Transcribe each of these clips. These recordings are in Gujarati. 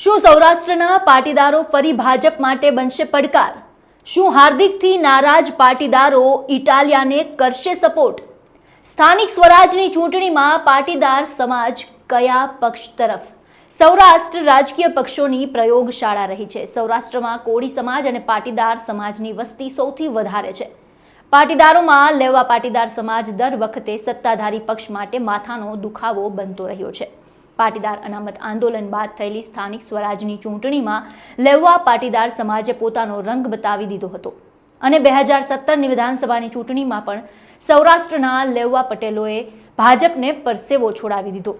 શું સૌરાષ્ટ્રના પાટીદારો ફરી ભાજપ માટે બનશે પડકાર? શું હાર્દિકથી નારાજ પાટીદારો ઇટાલિયાને કરશે સપોર્ટ? સ્થાનિક સ્વરાજની ચૂંટણીમાં પાટીદાર સમાજ કયા પક્ષ તરફ? સૌરાષ્ટ્ર રાજકીય પક્ષોની પ્રયોગશાળા રહી છે. સૌરાષ્ટ્રમાં કોળી સમાજ અને પાટીદાર સમાજની વસ્તી સૌથી વધારે છે. પાટીદારોમાં લેવા પાટીદાર સમાજ દર વખતે સત્તાધારી પક્ષ માટે માથાનો દુખાવો બનતો રહ્યો છે. પાટીદાર અનામત આંદોલન બાદ થયેલી સ્થાનિક સ્વરાજની ચૂંટણીમાં લેવા પાટીદાર સમાજે પોતાનો રંગ બતાવી દીધો હતો. અને બે હજાર સત્તરની વિધાનસભાની ચૂંટણીમાં પણ સૌરાષ્ટ્રના લેવા પટેલોએ ભાજપને પરસેવો છોડાવી દીધો.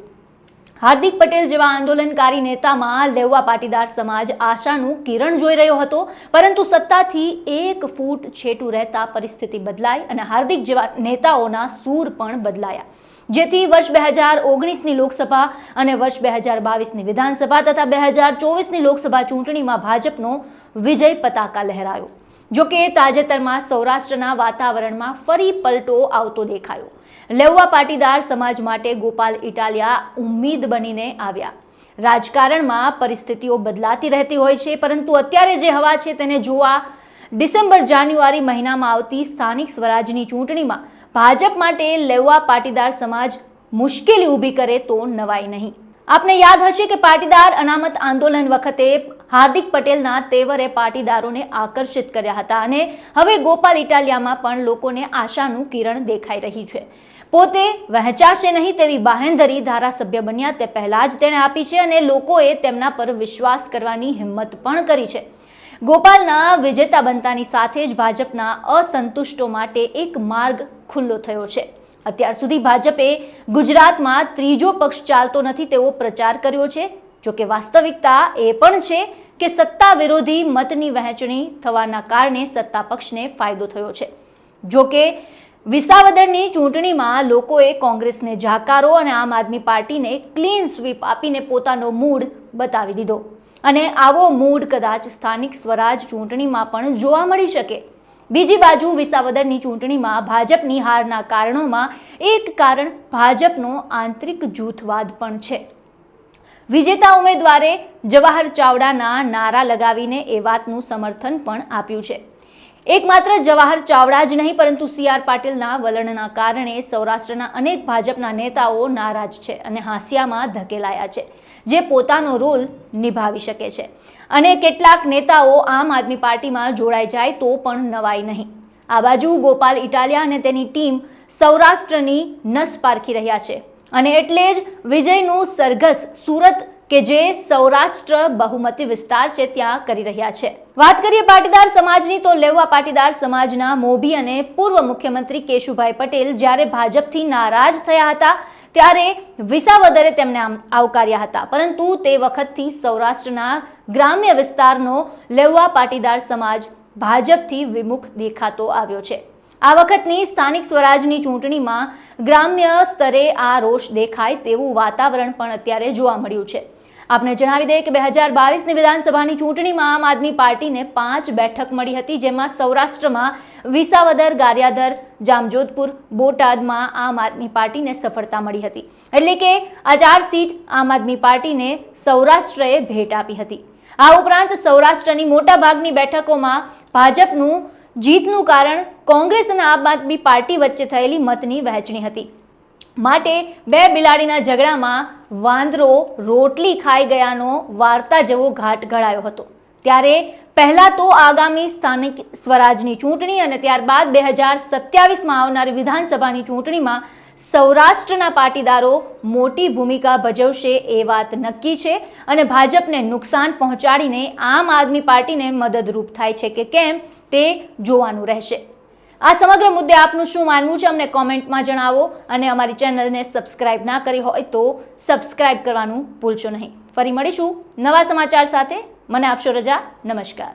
હાર્દિક પટેલ જેવા આંદોલનકારી નેતામાં લેવા પાટીદાર સમાજ આશાનું કિરણ જોઈ રહ્યો હતો, પરંતુ સત્તાથી એક ફૂટ છેટું રહેતા પરિસ્થિતિ બદલાઈ અને હાર્દિક જેવા નેતાઓના સૂર પણ બદલાયા. જેથી વર્ષ બે હજાર ઓગણીસની લોકસભા અને વર્ષ બે હજાર બાવીસની વિધાનસભા તથા બે હજાર ચોવીસની લોકસભા ચૂંટણીમાં ભાજપનો વિજય પતાકા લહેરાયો. જોકે તાજેતરમાં સૌરાષ્ટ્રના વાતાવરણમાં ફરી પલટો આવતો દેખાયો. લેવા પાટીદાર સમાજ માટે ગોપાલ ઇટાલિયા ઉમ્મીદ બનીને આવ્યા. રાજકારણમાં પરિસ્થિતિઓ બદલાતી રહેતી હોય છે, પરંતુ અત્યારે જે હવા છે તેને જોવા ડિસેમ્બર જાન્યુઆરી મહિનામાં આવતી સ્થાનિક સ્વરાજની ચૂંટણીમાં ભાજપ માટે લેવા પાટીદાર સમાજ મુશ્કેલી ઊભી કરે તો નવાઈ નહીં. આપને યાદ હશે કે પાટીદાર અનામત આંદોલન વખતે હાર્દિક પટેલના તેવરે પાટીદારોને આકર્ષિત કર્યા હતા અને હવે ગોપાલ ઇટાલિયામાં પણ લોકોને આશાનું કિરણ દેખાઈ રહી છે. પોતે વહેંચાશે નહીં તેવી બાહેંધરી ધારાસભ્ય બન્યા તે પહેલાં જ તેણે આપી છે અને લોકોએ તેમના પર વિશ્વાસ કરવાની હિંમત પણ કરી છે. ગોપાલના વિજેતા બનતાની સાથે જ ભાજપના અસંતુષ્ટો માટે એક માર્ગ ખુલ્લો થયો છે. અત્યાર સુધી ભાજપે ગુજરાતમાં ત્રીજો પક્ષ ચાલતો નથી તેવો પ્રચાર કર્યો છે. જોકે વાસ્તવિકતા એ પણ છે કે સત્તા વિરોધી મતની વહેંચણી થવાના કારણે સત્તા પક્ષને ફાયદો થયો છે. જોકે વિસાવદરની ચૂંટણીમાં લોકોએ કોંગ્રેસને જાકારો અને આમ આદમી પાર્ટીને ક્લીન સ્વીપ આપીને પોતાનો મૂડ બતાવી દીધો. અને આવો મૂડ કદાચ સ્થાનિક સ્વરાજ ચૂંટણીમાં પણ જોવા મળી શકે. બીજી બાજુ વિસાવદરની ચૂંટણીમાં ભાજપની હારના કારણોમાં એક કારણ ભાજપનો આંતરિક જૂથવાદ પણ છે. વિજેતા ઉમેદવારે જવાહર ચાવડાના નારા લગાવીને એ વાતનું સમર્થન પણ આપ્યું છે. એકમાત્ર જવાહર ચાવડા જ નહીં, પરંતુ સી આર પાટીલના વલણના કારણે સૌરાષ્ટ્રના અનેક ભાજપના નેતાઓ નારાજ છે અને હાંસિયામાં ધકેલાયા છે, જે પોતાનો રોલ નિભાવી શકે છે. અને કેટલાક નેતાઓ આમ આદમી પાર્ટીમાં જોડાઈ જાય તો પણ નવાઈ નહીં. આ બાજુ ગોપાલ ઇટાલિયા અને તેની ટીમ સૌરાષ્ટ્રની નસ પારખી રહ્યા છે. અને એટલે જ વિજયનું સરઘસ સુરત કે જે સૌરાષ્ટ્ર બહુમતી વિસ્તાર છે, ત્યાં કરી રહ્યા છે. વાત કરીએ પાટીદાર સમાજની, તો લેવા પાટીદાર સમાજના મોભી અને પૂર્વ મુખ્યમંત્રી કેશુભાઈ પટેલ જ્યારે ભાજપથી નારાજ થયા હતા, ત્યારે વિસાવદરે તેમને આવકાર્યા હતા. પરંતુ તે વખતથી સૌરાષ્ટ્રના ગ્રામ્ય વિસ્તારનો લેવા પાટીદાર સમાજ ભાજપથી વિમુખ દેખાતો આવ્યો છે. આ વખતની સ્થાનિક સ્વરાજની ચૂંટણીમાં ગ્રામ્ય સ્તરે આ રોષ દેખાય તેવું વાતાવરણ પણ અત્યારે જોવા મળ્યું છે. આપને જણાવી દઈએ કે બે હજાર બાવીસની વિધાનસભાની ચૂંટણીમાં આમ આદમી પાર્ટીને પાંચ બેઠક મળી હતી, જેમાં સૌરાષ્ટ્રમાં વિસાવદર, ગારિયાધર, જામજોધપુર, બોટાદમાં આમ આદમી પાર્ટીને સફળતા મળી હતી. એટલે કે આ ચાર સીટ આમ આદમી પાર્ટીને સૌરાષ્ટ્રએ ભેટ આપી હતી. આ ઉપરાંત સૌરાષ્ટ્રની મોટાભાગની બેઠકોમાં ભાજપનું જીતનું કારણ કોંગ્રેસ અને આમ આદમી પાર્ટી વચ્ચે થયેલી મતની વહેંચણી હતી. માટે બે બિલાડીના ઝઘડામાં વાંદરો રોટલી ખાઈ ગયાનો વાર્તા જેવો ઘાટ ઘડાયો હતો. ત્યારે પહેલાં તો આગામી સ્થાનિક સ્વરાજની ચૂંટણી અને ત્યારબાદ બે હજાર સત્યાવીસમાં આવનારી વિધાનસભાની ચૂંટણીમાં સૌરાષ્ટ્રના પાટીદારો મોટી ભૂમિકા ભજવશે એ વાત નક્કી છે અને ભાજપને નુકસાન પહોંચાડીને આમ આદમી પાર્ટીને મદદરૂપ થાય છે કે કેમ તે જોવાનું રહેશે. આ સમગ્ર મુદ્દે આપનું શું માનવું છે અમને કોમેન્ટમાં જણાવો અને અમારી ચેનલને સબસ્ક્રાઇબ ના કરી હોય તો સબસ્ક્રાઇબ કરવાનું ભૂલશો નહીં. ફરી મળીશું નવા સમાચાર સાથે. મને આપશો રજા. નમસ્કાર.